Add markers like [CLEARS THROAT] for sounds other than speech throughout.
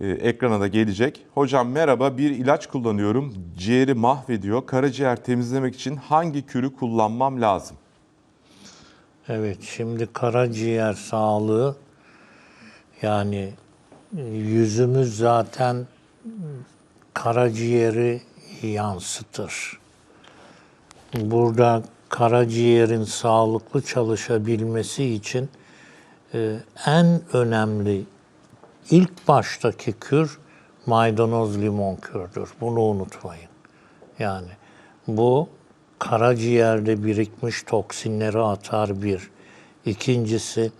e, ekrana da gelecek. Hocam merhaba bir ilaç kullanıyorum. Ciğeri mahvediyor. Karaciğer temizlemek için hangi kürü kullanmam lazım? Evet, şimdi karaciğer sağlığı yani yüzümüz zaten karaciğeri yansıtır. Burada karaciğerin sağlıklı çalışabilmesi için e, en önemli ilk baştaki kür maydanoz limon kürdür. Bunu unutmayın. Yani bu karaciğerde birikmiş toksinleri atar bir. İkincisi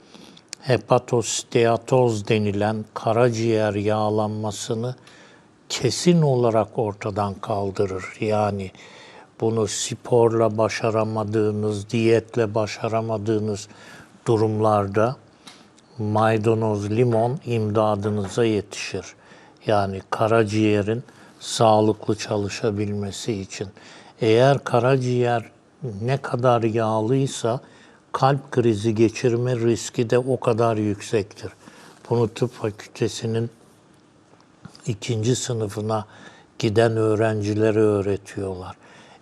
hepatosteatoz denilen karaciğer yağlanmasını kesin olarak ortadan kaldırır. Yani bunu sporla başaramadığınız, diyetle başaramadığınız durumlarda maydanoz, limon imdadınıza yetişir. Yani karaciğerin sağlıklı çalışabilmesi için. Eğer karaciğer ne kadar yağlıysa kalp krizi geçirme riski de o kadar yüksektir. Bunu tıp fakültesinin ikinci sınıfına giden öğrencilere öğretiyorlar.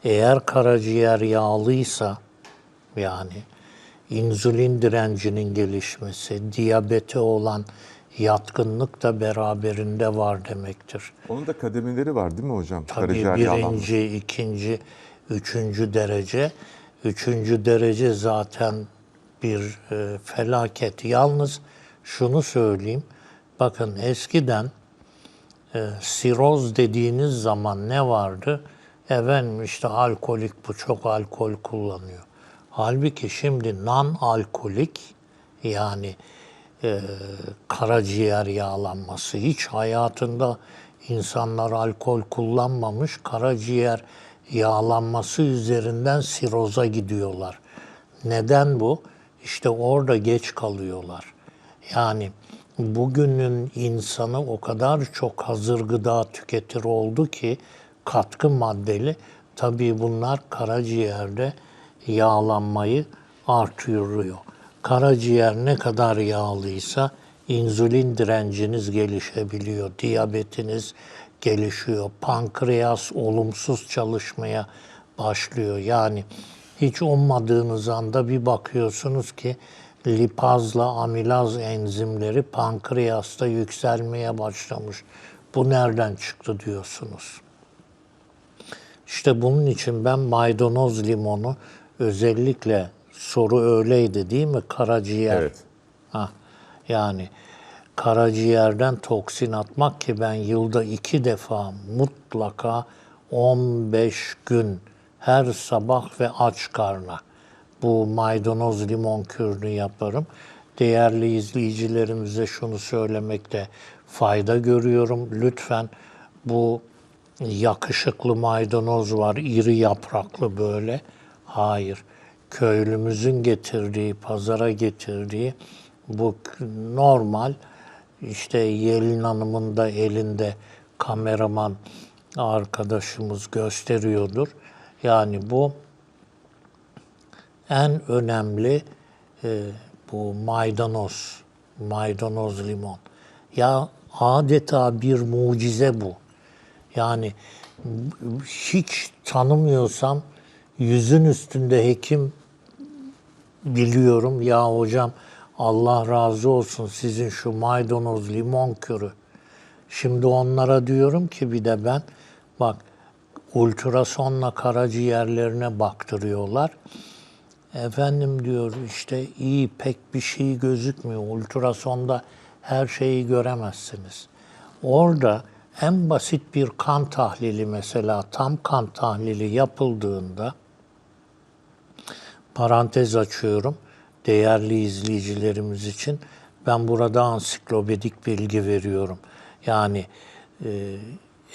Eğer karaciğer yağlıysa yani insülin direncinin gelişmesi, diyabete olan yatkınlık da beraberinde var demektir. Onun da kademeleri var değil mi hocam? Tabii Karaciğer yağlanması. birinci, ikinci, üçüncü derece. Üçüncü derece zaten bir e, felaket. Yalnız şunu söyleyeyim. Bakın eskiden e, siroz dediğiniz zaman ne vardı? Efendim işte alkolik bu çok alkol kullanıyor. Halbuki şimdi non alkolik yani e, karaciğer yağlanması hiç hayatında insanlar alkol kullanmamış karaciğer yağlanması üzerinden siroza gidiyorlar. Neden bu? İşte orada geç kalıyorlar. Yani bugünün insanı o kadar çok hazır gıda tüketir oldu ki katkı maddeli tabii bunlar karaciğerde yağlanmayı artırıyor. Karaciğer ne kadar yağlıysa insülin direnciniz gelişebiliyor, diyabetiniz gelişiyor, pankreas olumsuz çalışmaya başlıyor. Yani hiç ummadığınız anda bir bakıyorsunuz ki lipazla amilaz enzimleri pankreasta yükselmeye başlamış. Bu nereden çıktı diyorsunuz. İşte bunun için ben maydanoz limonu özellikle soru öyleydi değil mi? Karaciğer. Evet. Ha, yani karaciğerden toksin atmak ki ben yılda iki defa mutlaka 15 gün her sabah ve aç karna bu maydanoz limon kürünü yaparım. Değerli izleyicilerimize şunu söylemekte fayda görüyorum. Lütfen bu yakışıklı maydanoz var, iri yapraklı böyle. Hayır. Köylümüzün getirdiği, pazara getirdiği bu normal işte Yelin Hanım'ın da elinde kameraman arkadaşımız gösteriyordur. Yani bu en önemli e, bu maydanoz, maydanoz limon. Ya adeta bir mucize bu. Yani hiç tanımıyorsam yüzün üstünde hekim biliyorum ya hocam Allah razı olsun sizin şu maydanoz limon kürü. Şimdi onlara diyorum ki bir de ben bak ultrasonla karaciğerlerine baktırıyorlar. Efendim diyor işte iyi pek bir şey gözükmüyor. Ultrasonda her şeyi göremezsiniz. Orada en basit bir kan tahlili mesela tam kan tahlili yapıldığında parantez açıyorum değerli izleyicilerimiz için. Ben burada ansiklopedik bilgi veriyorum. Yani e,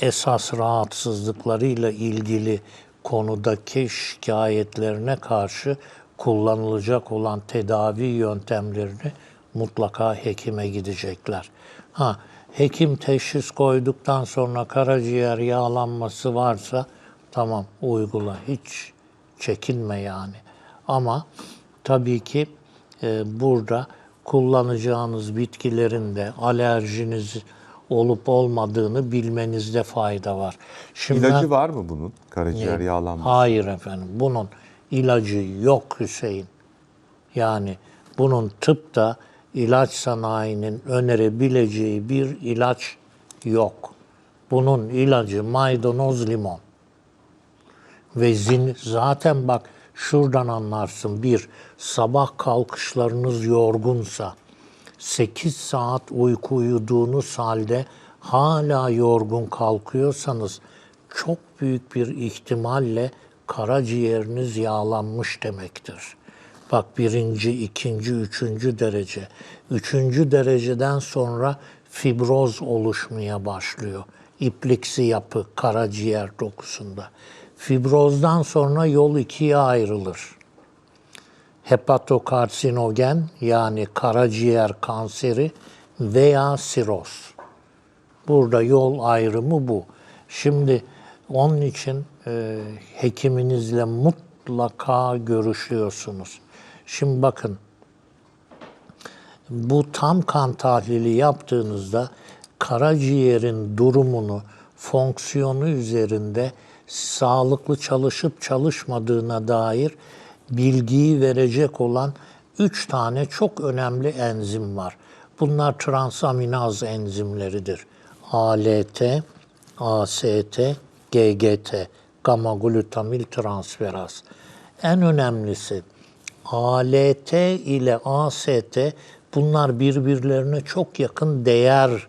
esas rahatsızlıklarıyla ilgili konudaki şikayetlerine karşı kullanılacak olan tedavi yöntemlerini mutlaka hekime gidecekler. Ha, hekim teşhis koyduktan sonra karaciğer yağlanması varsa tamam uygula hiç çekinme yani. Ama tabii ki e, burada kullanacağınız bitkilerin de alerjiniz olup olmadığını bilmenizde fayda var. Şimdi İlacı var mı bunun? Karaciğer yağlanması. Hayır efendim. Bunun ilacı yok Hüseyin. Yani bunun tıpta ilaç sanayinin önerebileceği bir ilaç yok. Bunun ilacı maydanoz limon. Ve zin, zaten bak şuradan anlarsın. Bir, sabah kalkışlarınız yorgunsa, 8 saat uyku uyuduğunuz halde hala yorgun kalkıyorsanız çok büyük bir ihtimalle karaciğeriniz yağlanmış demektir. Bak birinci, ikinci, üçüncü derece. Üçüncü dereceden sonra fibroz oluşmaya başlıyor. İpliksi yapı karaciğer dokusunda. Fibrozdan sonra yol ikiye ayrılır hepatokarsinogen yani karaciğer kanseri veya siroz. Burada yol ayrımı bu. Şimdi onun için e, hekiminizle mutlaka görüşüyorsunuz. Şimdi bakın bu tam kan tahlili yaptığınızda karaciğerin durumunu, fonksiyonu üzerinde sağlıklı çalışıp çalışmadığına dair bilgiyi verecek olan üç tane çok önemli enzim var. Bunlar transaminaz enzimleridir. ALT, AST, GGT, gamma glutamil transferaz. En önemlisi ALT ile AST bunlar birbirlerine çok yakın değer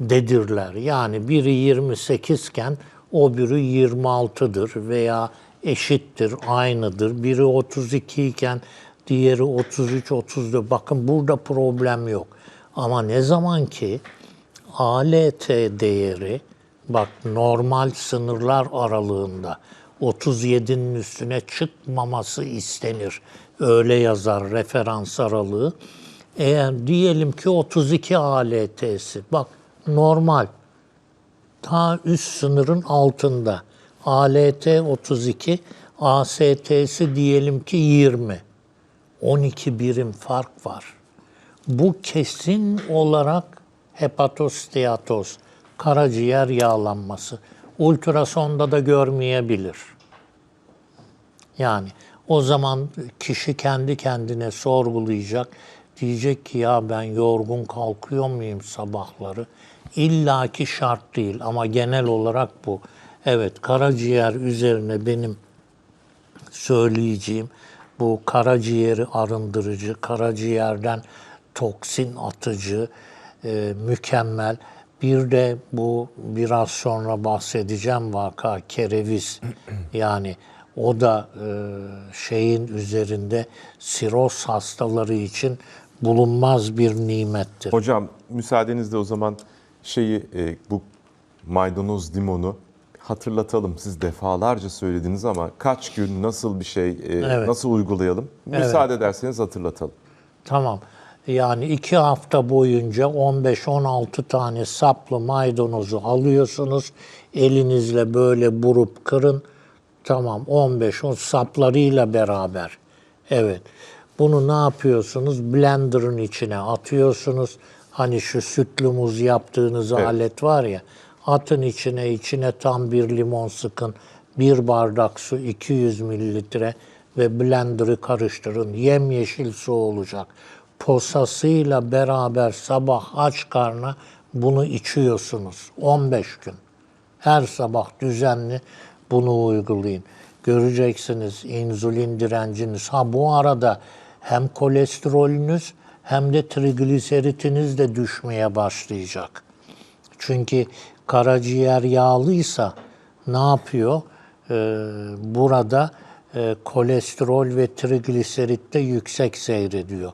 dedirler. Yani biri 28 iken o biri 26'dır veya eşittir, aynıdır. Biri 32 iken diğeri 33, 34. Bakın burada problem yok. Ama ne zaman ki ALT değeri bak normal sınırlar aralığında 37'nin üstüne çıkmaması istenir. Öyle yazar referans aralığı. Eğer diyelim ki 32 ALT'si bak normal ta üst sınırın altında. ALT 32, AST'si diyelim ki 20. 12 birim fark var. Bu kesin olarak hepatosteatoz, karaciğer yağlanması. Ultrasonda da görmeyebilir. Yani o zaman kişi kendi kendine sorgulayacak. Diyecek ki ya ben yorgun kalkıyor muyum sabahları? İlla ki şart değil ama genel olarak bu. Evet karaciğer üzerine benim söyleyeceğim bu karaciğeri arındırıcı, karaciğerden toksin atıcı, e, mükemmel. Bir de bu biraz sonra bahsedeceğim vaka kereviz. [CLEARS THROAT] yani o da e, şeyin üzerinde siroz hastaları için bulunmaz bir nimettir. Hocam müsaadenizle o zaman şeyi e, bu maydanoz limonu hatırlatalım. Siz defalarca söylediniz ama kaç gün nasıl bir şey e, nasıl uygulayalım? Müsaade ederseniz hatırlatalım. Tamam. Yani iki hafta boyunca 15-16 tane saplı maydanozu alıyorsunuz. Elinizle böyle burup kırın. Tamam 15 o saplarıyla beraber. Evet. Bunu ne yapıyorsunuz? Blender'ın içine atıyorsunuz. Hani şu sütlü muz yaptığınız alet var ya. Atın içine, içine tam bir limon sıkın. Bir bardak su 200 mililitre ve blender'ı karıştırın. Yemyeşil su olacak. Posasıyla beraber sabah aç karna bunu içiyorsunuz. 15 gün. Her sabah düzenli bunu uygulayın. Göreceksiniz insülin direnciniz. Ha bu arada hem kolesterolünüz hem de trigliseritiniz de düşmeye başlayacak. Çünkü karaciğer yağlıysa ne yapıyor? Ee, burada e, kolesterol ve trigliserit de yüksek seyrediyor.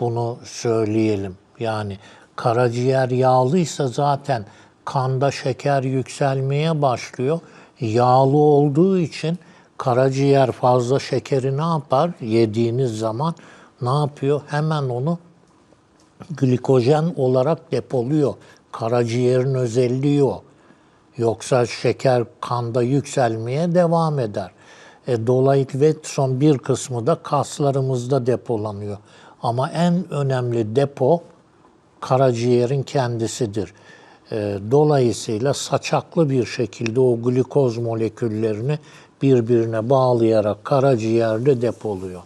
Bunu söyleyelim. Yani karaciğer yağlıysa zaten kanda şeker yükselmeye başlıyor. Yağlı olduğu için karaciğer fazla şekeri ne yapar? Yediğiniz zaman ne yapıyor? Hemen onu glikojen olarak depoluyor. Karaciğerin özelliği o. Yoksa şeker kanda yükselmeye devam eder. E, dolayısıyla son bir kısmı da kaslarımızda depolanıyor. Ama en önemli depo karaciğerin kendisidir. E, dolayısıyla saçaklı bir şekilde o glikoz moleküllerini birbirine bağlayarak karaciğerde depoluyor.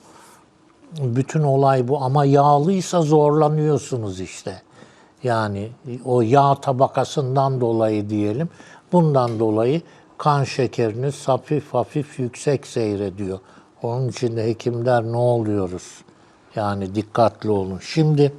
Bütün olay bu ama yağlıysa zorlanıyorsunuz işte. Yani o yağ tabakasından dolayı diyelim. Bundan dolayı kan şekeriniz hafif hafif yüksek seyrediyor. Onun için de hekimler ne oluyoruz? Yani dikkatli olun. Şimdi